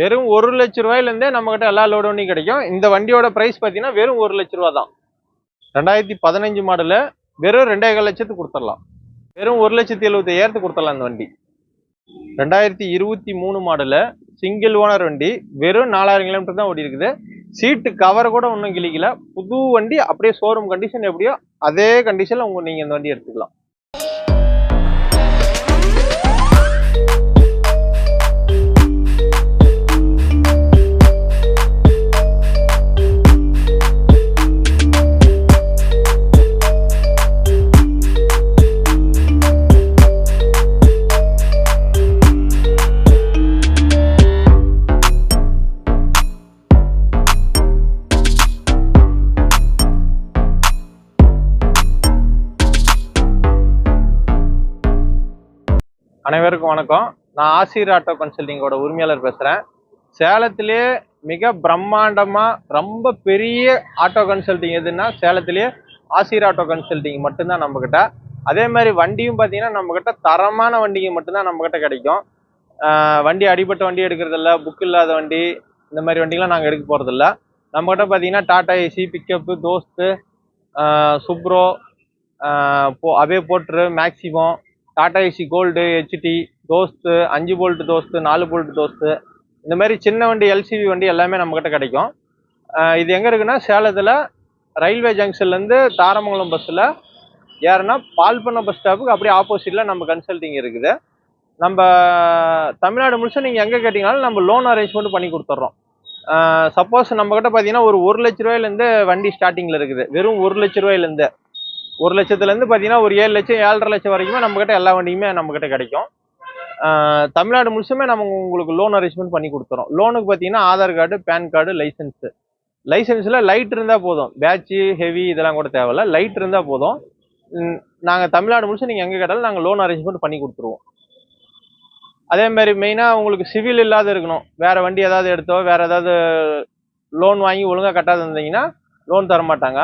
வெறும் ஒரு லட்ச ரூபாயிலேருந்தே நம்மக்கிட்ட எல்லா லோடு வண்டியும் கிடைக்கும். இந்த வண்டியோட ப்ரைஸ் பார்த்தீங்கன்னா வெறும் ஒரு லட்ச ரூபா தான் ரெண்டாயிரத்தி பதினஞ்சு மாடலு வெறும் ரெண்டேகால் லட்சத்துக்கு கொடுத்துடலாம். வெறும் ஒரு லட்சத்தி எழுபத்தையாயிரத்துக்கு கொடுத்துடலாம் இந்த வண்டி. ரெண்டாயிரத்தி இருபத்தி மூணு மாடலு சிங்கிள் ஓனர் வண்டி வெறும் நாலாயிரம் கிலோமீட்டர் தான் ஓடி இருக்குது. சீட்டு கவர் கூட ஒன்றும் கிழிக்கல. புது வண்டி அப்படியே ஷோரூம் கண்டிஷன் எப்படியோ அதே கண்டிஷனில் உங்கள் நீங்கள் இந்த வண்டி எடுத்துக்கலாம். அனைவருக்கும் வணக்கம். நான் ஆசிர் ஆட்டோ கன்சல்டிங்கோட உரிமையாளர் பேசுகிறேன் சேலத்திலே மிக பிரம்மாண்டமாக ரொம்ப பெரிய ஆட்டோ கன்சல்டிங் எதுன்னா சேலத்திலேயே ஆசிர் ஆட்டோ கன்சல்டிங் மட்டும்தான் நம்மக்கிட்ட அதே மாதிரி வண்டியும் பார்த்தீங்கன்னா நம்மக்கிட்ட தரமான வண்டிங்க மட்டும்தான் நம்மக்கிட்ட கிடைக்கும். வண்டி அடிபட்ட வண்டி எடுக்கிறதில்ல புக் இல்லாத வண்டி இந்த மாதிரி வண்டிலாம் நாங்கள் எடுக்க போகிறதில்ல நம்மக்கிட்ட பார்த்தீங்கன்னா Tata Ace pickup Dost Supro போ அவே போட்ரு maximum Tata ace gold HT Dost அஞ்சு போல்ட்டு தோஸ்து நாலு போல்ட்டு தோஸ்து. இந்த மாதிரி சின்ன வண்டி எல்சிவி வண்டி எல்லாமே நம்மக்கிட்ட கிடைக்கும். இது எங்கே இருக்குன்னா சேலத்தில் ரயில்வே ஜங்ஷன்லேருந்து தாரமங்கலம் பஸ்ஸில் ஏறுனா பால்பண்ண பஸ் ஸ்டாப்புக்கு அப்படியே ஆப்போசிட்டில் நம்ம கன்சல்டிங் இருக்குது. நம்ம தமிழ்நாடு முழுசும் நீங்கள் எங்கே கேட்டிங்கனாலும் நம்ம லோன் அரேஞ்ச்மெண்ட் பண்ணி கொடுத்துட்றோம் சப்போஸ் நம்மக்கிட்ட பார்த்தீங்கன்னா ஒரு ஒரு லட்ச ரூபாயிலேருந்து வண்டி ஸ்டார்டிங்கில் இருக்குது. வெறும் ஒரு லட்ச ரூபாயிலேருந்து. ஒரு லட்சத்துலேருந்து பார்த்தீங்கன்னா ஒரு ஏழு லட்சம் ஏழரை லட்சம் வரைக்குமே நம்மக்கிட்ட எல்லா வண்டியுமே நம்மக்கிட்ட கிடைக்கும். தமிழ்நாடு முழுசுமே நம்ம உங்களுக்கு லோன் அரேஞ்ச்மெண்ட் பண்ணி கொடுத்துறோம். லோனுக்கு பார்த்தீங்கன்னா Aadhaar card PAN card licence லைசன்ஸில் light இருந்தால் போதும். பேட்ச்சு ஹெவி இதெல்லாம் கூட தேவையில்ல. லைட் இருந்தால் போதும். நாங்கள் தமிழ்நாடு முழுசும் நீங்கள் எங்கே கேட்டாலும் நாங்கள் லோன் அரேஞ்ச்மெண்ட் பண்ணி கொடுத்துருவோம். அதே மாதிரி மெயினாக உங்களுக்கு சிவில் இல்லாத இருக்கணும். வேறு வண்டி ஏதாவது எடுத்தோ வேறு ஏதாவது லோன் வாங்கி ஒழுங்காக கட்டாது இருந்தீங்கன்னா லோன் தர மாட்டாங்க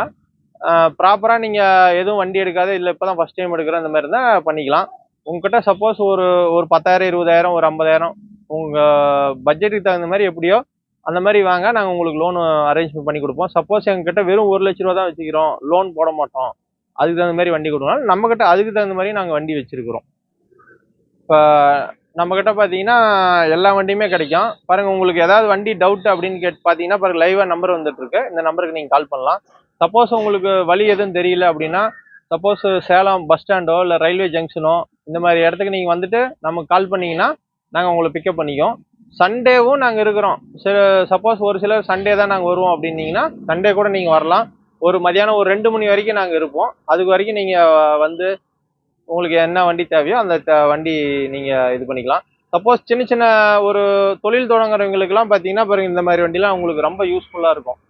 ப்ராப்பராக நீங்கள் எதுவும் வண்டி எடுக்காது இல்லை இப்போ தான் ஃபஸ்ட் டைம் எடுக்கிற இந்த மாதிரி இருந்தால் பண்ணிக்கலாம். உங்ககிட்ட சப்போஸ் ஒரு ஒரு பத்தாயிரம் இருபதாயிரம் ஒரு ஐம்பதாயிரம் உங்கள் பட்ஜெட்டுக்கு தகுந்த மாதிரி எப்படியோ அந்த மாதிரி வாங்க நாங்கள் உங்களுக்கு லோன் அரேஞ்ச்மெண்ட் பண்ணி கொடுப்போம். சப்போஸ் எங்ககிட்ட வெறும் ஒரு லட்ச ரூபா தான் வச்சுக்கிறோம் லோன் போட மாட்டோம். அதுக்கு தகுந்த மாதிரி வண்டி கொடுக்கணும். நம்மக்கிட்ட அதுக்கு தகுந்த மாதிரி நாங்கள் வண்டி வச்சுருக்கிறோம். இப்போ நம்மக்கிட்ட பார்த்தீங்கன்னா எல்லா வண்டியுமே கிடைக்கும். பாருங்கள் உங்களுக்கு ஏதாவது வண்டி டவுட் அப்படின்னு கேட்டு பார்த்தீங்கன்னா பாருங்க லைவாக நம்பர் வந்துட்டுருக்கு இந்த நம்பருக்கு நீங்கள் கால் பண்ணலாம். சப்போஸ் உங்களுக்கு வழி எதுவும் தெரியல அப்படின்னா சப்போஸ் சேலம் பஸ் ஸ்டாண்டோ இல்லை ரயில்வே ஜங்ஷனோ இந்த மாதிரி இடத்துக்கு நீங்கள் வந்துட்டு நமக்கு கால் பண்ணீங்கன்னா நாங்கள் உங்களை பிக்கப் பண்ணிக்கோம் சண்டேவும் நாங்கள் இருக்கிறோம். சில சப்போஸ் ஒரு சிலர் சண்டே தான் நாங்கள் வருவோம் அப்படின்னீங்கன்னா சண்டே கூட நீங்கள் வரலாம். ஒரு மதியானம் ஒரு ரெண்டு மணி வரைக்கும் நாங்கள் இருப்போம். அதுக்கு வரைக்கும் நீங்கள் வந்து உங்களுக்கு என்ன வண்டி தேவையோ அந்த வண்டி நீங்கள் இது பண்ணிக்கலாம். சப்போஸ் சின்ன சின்ன ஒரு தொழில் தொடங்குறவங்களுக்குலாம் பார்த்தீங்கன்னா பாருங்கள் இந்த மாதிரி வண்டிலாம் உங்களுக்கு ரொம்ப யூஸ்ஃபுல்லாக இருக்கும்.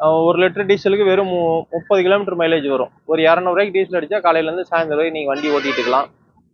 ஒரு லிட்டர் டீசலுக்கு வெறும் மு- முப்பது கிலோமீட்டர் மைலேஜ் வரும். ஒரு இரநூறுவாய்க்கு டீசல் அடித்தா காலையிலேருந்து சாயந்தரம் வரைக்கும் நீங்கள் வண்டி ஓட்டிட்டு இருக்கலாம்.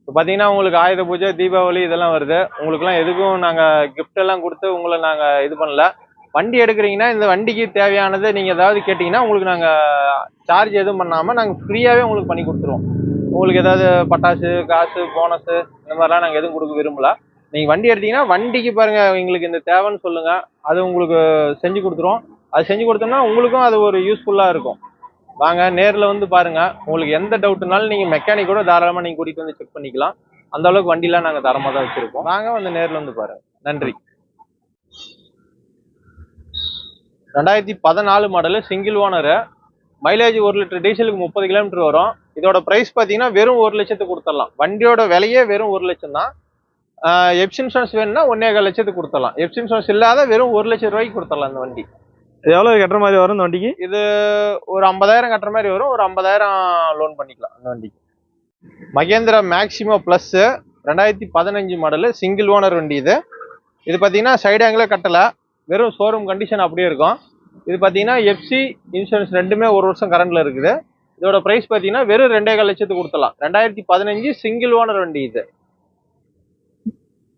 இப்போ பார்த்தீங்கன்னா உங்களுக்கு ஆயுத பூஜை தீபாவளி இதெல்லாம் வருது. உங்களுக்குலாம் எதுக்கும் நாங்கள் gift எல்லாம் கொடுத்து உங்களை நாங்கள் இது பண்ணல. வண்டி எடுக்கிறீங்கன்னா இந்த வண்டிக்கு தேவையானது நீங்கள் ஏதாவது கேட்டிங்கன்னா உங்களுக்கு நாங்கள் சார்ஜ் எதுவும் பண்ணாமல் நாங்கள் ஃப்ரீயாகவே உங்களுக்கு பண்ணி கொடுத்துருவோம். உங்களுக்கு ஏதாவது பட்டாசு காசு போனஸு இந்த மாதிரிலாம் நாங்கள் எதுவும் கொடுக்க விரும்பல. நீங்கள் வண்டி எடுத்தீங்கன்னா வண்டிக்கு பாருங்கள் எங்களுக்கு இந்த தேவைன்னு சொல்லுங்கள் அது உங்களுக்கு செஞ்சு கொடுத்துருவோம். அது செஞ்சு கொடுத்தோம்னா உங்களுக்கும் அது ஒரு யூஸ்ஃபுல்லாக இருக்கும். வாங்க நேரில் வந்து பாருங்க. உங்களுக்கு எந்த டவுட்னாலும் நீங்கள் மெக்கானிக் கூட தாராளமாக நீங்கள் கூட்டிகிட்டு வந்து செக் பண்ணிக்கலாம். அந்த அளவுக்கு வண்டிலாம் நாங்கள் தரமாக தான் வச்சுருக்கோம். வாங்க வந்து நேரில் வந்து பாருங்க. நன்றி. ரெண்டாயிரத்தி பதினாலு மாடலு சிங்கிள் ஓனரு மைலேஜ் ஒரு லிட்டர் டீசலுக்கு முப்பது கிலோமீட்டர் வரும். இதோட ப்ரைஸ் பார்த்தீங்கன்னா வெறும் ஒரு லட்சத்துக்கு கொடுத்துடலாம். வண்டியோட விலையே வெறும் ஒரு லட்சம் தான். எப்ஸ் இன்சூரன்ஸ் வேணும்னா ஒன்னே லட்சத்துக்கு கொடுத்துடலாம். எப்ஸ் இன்சூரன்ஸ் இல்லாத வெறும் ஒரு லட்சம் ரூபாய்க்கு கொடுத்துடலாம் அந்த வண்டி. எவ்வளோ கட்டுற மாதிரி வரும் இந்த வண்டிக்கு? இது ஒரு ஐம்பதாயிரம் கட்டுற மாதிரி வரும். ஒரு ஐம்பதாயிரம் லோன் பண்ணிக்கலாம் அந்த வண்டிக்கு. மகேந்திரா மேக்ஸிமோ ப்ளஸ் ரெண்டாயிரத்தி பதினஞ்சு மாடலு சிங்கிள் ஓனர் வண்டி இது. இது பார்த்தீங்கன்னா சைடு ஆங்கிளே கட்டலை. வெறும் ஷோரூம் கண்டிஷன் அப்படியே இருக்கும். இது பார்த்தீங்கன்னா எஃப்சி இன்சூரன்ஸ் ரெண்டுமே ஒரு வருஷம் கரண்ட்ல இருக்குது. இதோட ப்ரைஸ் பார்த்தீங்கன்னா வெறும் ரெண்டே கால் லட்சத்துக்கு கொடுத்துலாம் ரெண்டாயிரத்தி பதினஞ்சு சிங்கிள் ஓனர் வண்டி இது.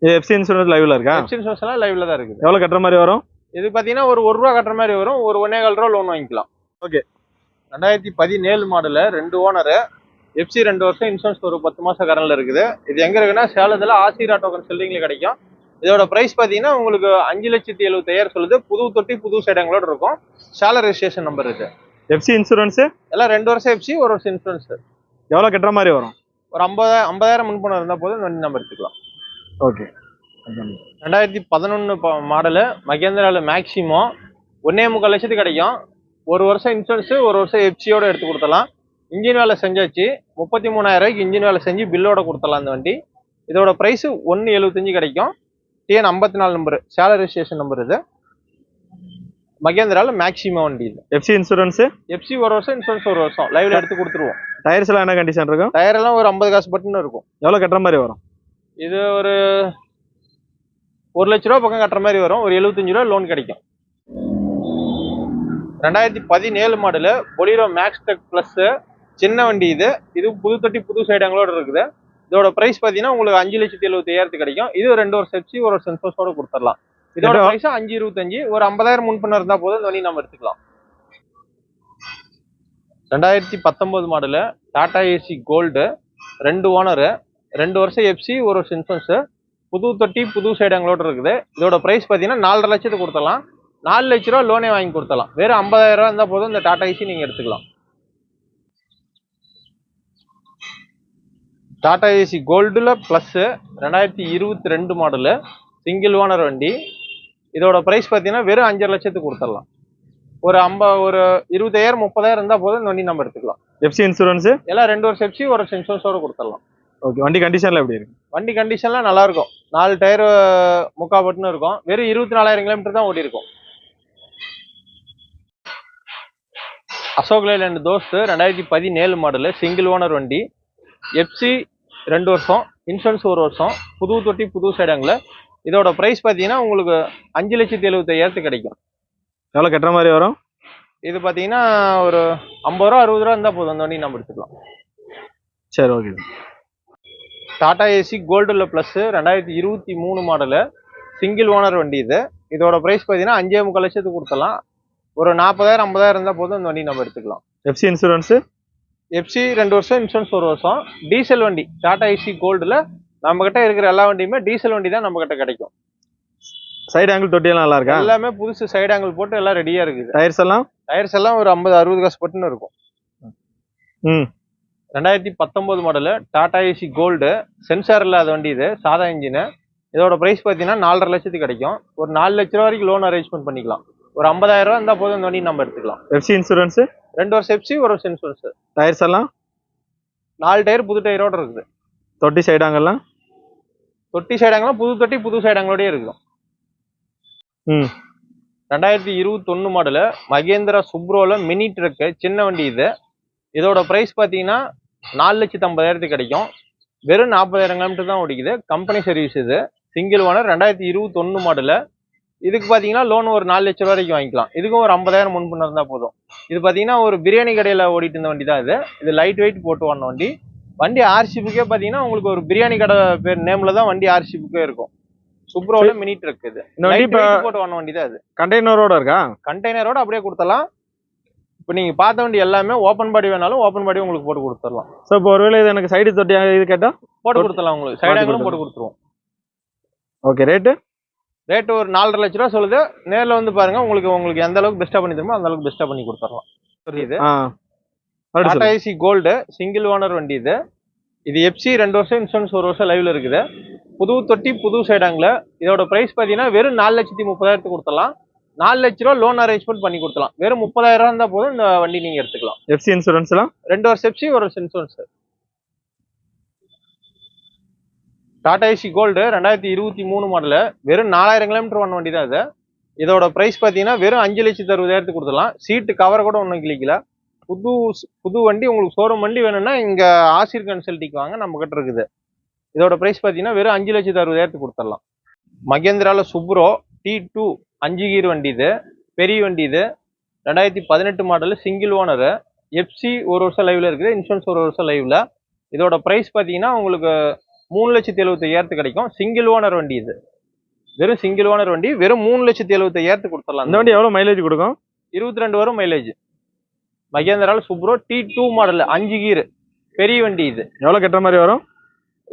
இது எஃப்சி இன்சூரன்ஸ் லைவ்ல இருக்கா? எஃப்சி இன்சூரன்ஸ் எல்லாம் லைவ்ல தான் இருக்குது. எவ்வளோ கட்டுற மாதிரி வரும்? இது பார்த்தீங்கன்னா ஒரு ஒரு ரூபா கட்டுற மாதிரி வரும். ஒரு ஒன்னே கால் ரூபா லோன் வாங்கிக்கலாம். Okay. ரெண்டாயிரத்தி பதினேழு மாடலு ரெண்டு ஓனரு எஃப்சி ரெண்டு வருஷம் இன்சூரன்ஸ் ஒரு பத்து மாசம் கரண்ட்ல இருக்குது. இது எங்க இருக்குன்னா சேலத்துல ஆசிரா டோக்கன் செல்லிங்ல கிடைக்கும். இதோட பிரைஸ் பார்த்தீங்கன்னா உங்களுக்கு அஞ்சு லட்சத்தி எழுபத்தாயிரம் சொல்லுது. புது தொட்டி புது சைடங்களோட இருக்கும். ஷாலர் ரெஜிஸ்ட்ரேஷன் நம்பர் இருக்கு எஃப்சி இன்சூரன்ஸு எல்லாம் ரெண்டு வருஷம் எஃப்சி ஒரு வருஷம் இன்சூரன்ஸ் எவ்வளோ கட்டுற மாதிரி வரும்? ஒரு ஐம்பதாயிரம் ஐம்பதாயிரம் முன்பணம் இருந்தால் போதும் இந்த வண்டி நம்ம எடுத்துக்கலாம். ஓகே ரெண்டாயிரத்தி பதினொன்று மாடலு மகேந்திராவில் மேக்ஸிமம் ஒன்னே முக்கால் லட்சத்துக்கு கிடைக்கும். ஒரு வருஷம் இன்சூரன்ஸு ஒரு வருஷம் எஃப்சியோட எடுத்து கொடுத்தலாம் இன்ஜின் வேலை செஞ்சாச்சு. முப்பத்தி மூணாயிரம் ரூபாய்க்கு இன்ஜின் வேலை செஞ்சு பில்லோட கொடுத்தலாம் இந்த வண்டி. இதோட ப்ரைஸ் ஒன்று எழுபத்தஞ்சு கிடைக்கும். டிஎன் ஐம்பத்தி நாலு நம்பர் சேலரி ரெஜிஸ்ட்ரேஷன் நம்பர் இது. மகேந்திராவில் மேக்ஸிமம் வண்டி இது. எஃப்சி இன்சூரன்ஸு எஃப்சி ஒரு வருஷம் இன்சூரன்ஸ் ஒரு வருஷம். லைவ்ல எடுத்து கொடுத்துருவோம். டயர்ஸ் எல்லாம் என்ன கண்டிஷன் இருக்கும்? டயர் எல்லாம் ஒரு ஐம்பது காசு பட்டுன்னு இருக்கும். எவ்வளோ கட்டுற மாதிரி வரும்? இது ஒரு ஒரு லட்ச ரூபா பக்கம் கட்டுற மாதிரி வரும். ஒரு எழுபத்தஞ்சு ரூபா லோன் கிடைக்கும். ரெண்டாயிரத்தி பதினேழு model Bolero max truck plus சின்ன வண்டி இது. இது புது தொட்டி புது சைடங்களோட இருக்குது. இதோட பிரைஸ் பார்த்தீங்கன்னா உங்களுக்கு அஞ்சு லட்சத்தி எழுபத்தி கிடைக்கும். இது ரெண்டு ஒரு செப்சி ஒரு சென்சோஸோட கொடுத்துடலாம். இதோட எவ்வளோ? பிரைஸ் அஞ்சு இருபத்தஞ்சு ஒரு ஐம்பதாயிரம் முன்பணம் இருந்தால் போதும். இந்த வண்டி நம்ம எடுத்துக்கலாம். ரெண்டாயிரத்தி பத்தொன்பது மாடலு டாடா ஏசி கோல்டு ரெண்டு ஓனரு ரெண்டு வருஷம் எஃப்சி ஒரு வருஷம் இன்சூரன்ஸு புது தொட்டி புது சைடங்களோட இருக்குது. இதோட ப்ரைஸ் பார்த்தீங்கன்னா நாலரை லட்சத்துக்கு கொடுத்தலாம் நாலு லட்ச ரூபா லோனே வாங்கி கொடுத்தலாம் வெறும் ஐம்பதாயிரம் ரூபா இருந்தால் போதும் இந்த டாடா ஏசி நீங்கள் எடுத்துக்கலாம். டாடா ஏசி கோல்டில் ப்ளஸ்ஸு ரெண்டாயிரத்தி இருபத்தி ரெண்டு மாடலு சிங்கிள் ஓனர் வண்டி. இதோட ப்ரைஸ் பார்த்தீங்கன்னா வெறும் அஞ்சரை லட்சத்துக்கு கொடுத்துடலாம். ஒரு ஐம்ப ஒரு இருபத்தாயிரம் முப்பதாயிரம் இருந்தால் போதும் இந்த வண்டி நம்ம எடுத்துக்கலாம். எஃப்சி இன்சூரன்ஸு எல்லாம் ரெண்டு வருஷம் எஃப்சி ஒரு வருஷம் இன்சூரன்ஸோட கொடுத்துடலாம். ஓகே வண்டி கண்டிஷனில் எப்படி இருக்கு? வண்டி கண்டிஷன்லாம் நல்லா இருக்கும். நாலு டயர் முக்கா பட்டுன்னு இருக்கும். வெறும் இருபத்தி நாலாயிரம் கிலோமீட்டர் தான் ஓடி இருக்கும் அசோக் லேண்ட் தோஸ்து ரெண்டாயிரத்தி பதினேழு மாடலு சிங்கிள் ஓனர் வண்டி. எஃப்சி ரெண்டு வருஷம் இன்சூரன்ஸ் ஒரு வருஷம் புது தொட்டி புது சைடங்கில் இதோட ப்ரைஸ் பார்த்தீங்கன்னா உங்களுக்கு அஞ்சு லட்சத்தி எழுபத்தையாயிரத்து கிடைக்கும். எவ்வளோ கட்டுற மாதிரி வரும்? இது பார்த்தீங்கன்னா ஒரு ஐம்பது ரூபா அறுபது ரூபா இருந்தால் போதும். அந்த வண்டி நம்ம எடுத்துக்கலாம். சரி ஓகே டாடா ஏசி கோல்டில் ப்ளஸ் ரெண்டாயிரத்தி இருபத்தி மூணு மாடலு சிங்கிள் ஓனர் வண்டி இது. இதோட ப்ரைஸ் பார்த்தீங்கன்னா அஞ்சே முக்கால் லட்சத்துக்கு கொடுத்தலாம் ஒரு நாற்பதாயிரம் ஐம்பதாயிரம் இருந்தால் போதும் இந்த வண்டி நம்ம எடுத்துக்கலாம். எஃப்சி இன்சூரன்ஸு எஃப்சி ரெண்டு வருஷம் இன்சூரன்ஸ் ஒரு வருஷம். டீசல் வண்டி டாடா ஏசி கோல்டில் நம்மக்கிட்ட இருக்கிற எல்லா வண்டியுமே டீசல் வண்டி தான் நம்மக்கிட்ட கிடைக்கும். சைடு ஆங்கிள் தொட்டியெல்லாம் நல்லா இருக்கா? எல்லாமே புதுசு சைடு ஆங்கிள் போட்டு எல்லாம் ரெடியாக இருக்குது. டயர்ஸ் எல்லாம்? டயர்ஸ் எல்லாம் ஒரு ஐம்பது அறுபது காசு பட்டுன்னு இருக்கும். ம். ரெண்டாயிரத்தி பத்தொம்போது model Tata ace gold sensor இல்லாத வண்டி இது சாதா இன்ஜினு இதோட ப்ரைஸ் பார்த்தீங்கன்னா நாலரை லட்சத்துக்கு கிடைக்கும். ஒரு நாலு லட்ச ரூபா வரைக்கும் லோன் அரேஞ்ச்மெண்ட் பண்ணிக்கலாம். ஒரு ஐம்பதாயிரம் ரூபா இருந்தால் போதும் இந்த வண்டி நம்ம எடுத்துக்கலாம். எஃப்சி இன்சூரன்ஸு ரெண்டு வருஷம் எஃப்சி ஒரு வருஷம் இன்சூரன்ஸ் டயர்ஸ் எல்லாம்? நாலு டயர் புது டயரோட இருக்குது. தொட்டி சைடு ஆங்கெல்லாம் தொட்டி சைடாங்கலாம் புது தொட்டி புது சைடாங்களோடய இருக்கும். ம். ரெண்டாயிரத்தி இருபத்தொன்னு மாடலு மகேந்திரா சுப்ரோல மினி ட்ரக்கு சின்ன வண்டி இது. இதோட ப்ரைஸ் பார்த்தீங்கன்னா நாலு லட்சத்து ஐம்பதாயிரத்துக்கு கிடைக்கும். வெறும் நாற்பதாயிரம் கிலோமீட்டர் தான் ஓடிக்குது. கம்பெனி சர்வீஸ் இது. சிங்கிள் ஓனர் ரெண்டாயிரத்தி இருபத்தொன்னு மாடலு இதுக்கு பார்த்தீங்கன்னா லோன் ஒரு நாலு லட்ச ரூபா வரைக்கும் வாங்கிக்கலாம். இதுக்கும் ஒரு ஐம்பதாயிரம் முன்பு இருந்தால் போதும். இது பார்த்தீங்கன்னா ஒரு பிரியாணி கடையில் ஓடிட்டு இருந்த வண்டி தான் இது. இது லைட் வெயிட் போட்டு வந்த வண்டி. வண்டி ஆர்சி புக்கே பார்த்தீங்கன்னா உங்களுக்கு ஒரு பிரியாணி கடை பேர் நேமில் தான் வண்டி ஆர்சி புக்கே இருக்கும். சுப்ரோல மினி ட்ரக் இது. போட்டு வந்த வண்டி தான் இது. கண்டெய்னரோட இருக்கா? கண்டெய்னரோட அப்படியே கொடுத்தலாம் இப்போ நீங்க பார்த்த வண்டி எல்லாமே ஓப்பன் பாடி வேணாலும் ஓப்பன் பாடி உங்களுக்கு போட்டு கொடுத்துடலாம். ஸோ இப்போ ஒருவேளை இது எனக்கு சைடு தொட்டி இது கேட்டால் போட்டு கொடுத்துடலாம் உங்களுக்கு. சைட் ஆங்கிளும் போட்டு கொடுத்துருவோம். ஓகே ரேட்டு ரேட் ஒரு நாலரை லட்ச ரூபா சொல்லுது. நேர்ல வந்து பாருங்க உங்களுக்கு உங்களுக்கு எந்த அளவுக்கு பெஸ்ட்டாக பண்ணி தருமோ அந்த அளவுக்கு பெஸ்ட்டாக பண்ணி கொடுத்துடலாம். அப்படி Tata AC gold single owner வண்டி இது. இது எஃப்சி ரெண்டு வருஷம் இன்சூரன்ஸ் ஒரு வருஷம் லைவ்ல இருக்குது. புது தொட்டி புது சைடாங்கில் இதோட பிரைஸ் பார்த்தீங்கன்னா வெறும் நாலு லட்சத்தி முப்பதாயிரத்துக்கு கொடுத்துடலாம். நாலு லட்ச ரூபா லோன் அரேஞ்ச்மெண்ட் பண்ணி கொடுத்துலாம் வெறும் முப்பதாயிரம் ரூபா இருந்தால் போதும் இந்த வண்டி நீங்க எடுத்துக்கலாம். எஃப்சி இன்சூரன்ஸ்லாம் ரெண்டு வருஷம் எஃப்சி ஒரு வருஷம் இன்சூரன்ஸ் டாடா ஏசி கோல்டு ரெண்டாயிரத்தி இருபத்தி மூணு மாடலு வெறும் நாலாயிரம் கிலோமீட்டர் ஒன் வண்டி தான் இது. இதோட ப்ரைஸ் பார்த்தீங்கன்னா வெறும் அஞ்சு லட்சத்து அறுபதாயிரத்துக்கு கொடுத்துடலாம். சீட்டு கவர் கூட ஒன்றும் கிளிக்கல புது புது வண்டி உங்களுக்கு ஷோரூம் வண்டி வேணும்னா இங்கே ஆசிர் கன்சல்ட்டிக்கு வாங்க நம்ம கிட்ட இருக்குது. இதோட ப்ரைஸ் பார்த்தீங்கன்னா வெறும் அஞ்சு லட்சத்து அறுபதாயிரத்துக்கு கொடுத்துடலாம். மகேந்திராவில் சுப்ரோ டி டூ அஞ்சு கீர் வண்டி இது பெரிய வண்டி இது. ரெண்டாயிரத்தி பதினெட்டு மாடலு சிங்கிள் ஓனரு எஃப்சி ஒரு வருஷம் லைவ்ல இருக்குது இன்சூரன்ஸ் ஒரு வருஷம் லைவ்ல இதோட ப்ரைஸ் பார்த்தீங்கன்னா உங்களுக்கு மூணு லட்சத்தி எழுபத்தையாயிரத்து கிடைக்கும். சிங்கிள் ஓனர் வண்டி இது. வெறும் சிங்கிள் ஓனர் வண்டி வெறும் மூணு லட்சத்தி எழுபத்தையாயிரத்து கொடுத்துடலாம் இந்த வண்டி எவ்வளோ மைலேஜ் கொடுக்கும்? இருபத்தி ரெண்டு வரும் மைலேஜ் மகேந்திரால சூப்ரோ டி டூ மாடல் அஞ்சு கீர் பெரிய வண்டி இது. எவ்வளோ கட்டுற மாதிரி வரும்?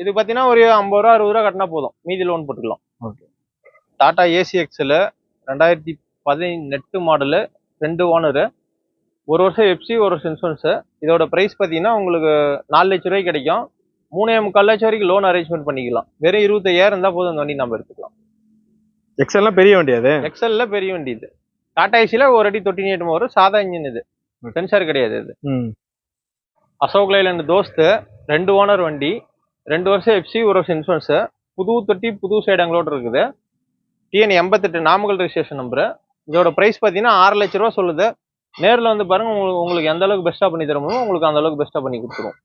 இது பார்த்தீங்கன்னா ஒரு ஐம்பது ரூபா அறுபது ரூபா கட்டினா போதும். மீதி லோன் போட்டுக்கலாம். டாடா ஏசி எக்ஸல் ரெண்டாயிரத்தி பதினெட்டு மாடலு ரெண்டு ஓனரு ஒரு வருஷம் எஃப்சி ஒரு வருஷம் இன்சூரன்ஸு இதோட ப்ரைஸ் பார்த்தீங்கன்னா உங்களுக்கு நாலு லட்ச ரூபாய்க்கு கிடைக்கும். மூணே முக்கால் லட்சம் வரைக்கும் லோன் அரேஞ்ச்மெண்ட் பண்ணிக்கலாம். வெறும் இருபத்தையாயிரம் இருந்தால் போதும் அந்த வண்டி நம்ம எடுத்துக்கலாம். எக்ஸல்லாம் பெரிய வண்டி அது? எக்ஸல்ல பெரிய வண்டி இது. டாடா ஏசியில் ஒரு அடி தொட்டி நீட்டம் வரும் சாதா இன்ஜின் இது. சென்சார் கிடையாது இது. அசோக் லைலண்ட் தோஸ்து ரெண்டு ஓனர் வண்டி ரெண்டு வருஷம் எஃப்சி ஒரு வருஷம் இன்சூரன்ஸு புது தொட்டி புது சைடு எங்களோட இருக்குது. டிஎன் எண்பத்தெட்டு நாமக்கல் ரெஜிஸ்ட்ரேஷன் நம்பரு இதோட ப்ரைஸ் பார்த்தீங்கன்னா ஆறு லட்ச ரூபா சொல்லுது. நேரில் வந்து பாருங்க உங்களுக்கு உங்களுக்கு எந்த அளவுக்கு பெஸ்ட்டாக பண்ணி தர முடியுமோ உங்களுக்கு அந்த அளவுக்கு பெஸ்ட்டாக பண்ணி கொடுத்துருவோம்.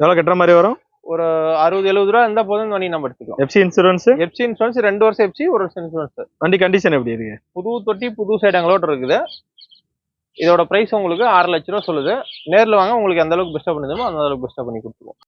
எவ்வளோ கட்டுற மாதிரி வரும்? ஒரு அறுபது எழுபது ரூபா இருந்தால் போதும் வண்டி நம்ம எடுத்துக்கலாம். எஃப்சி இன்சூரன்ஸ் எஃப்சி இன்சூரன்ஸ் ரெண்டு வருஷம் எஃப்சி ஒரு வருஷம் இன்சூரன்ஸ் வண்டி கண்டிஷன் எப்படி இருக்கு? புது தொட்டி புது சைடு எங்களோட இருக்குது. இதோட ப்ரைஸ் உங்களுக்கு ஆறு லட்ச ரூபா சொல்லுது. நேரில் வாங்க உங்களுக்கு எந்த அளவுக்கு பெஸ்ட்டாக பண்ணி தருமோ அந்த அளவுக்கு பெஸ்ட்டாக பண்ணி கொடுத்துருவோம்.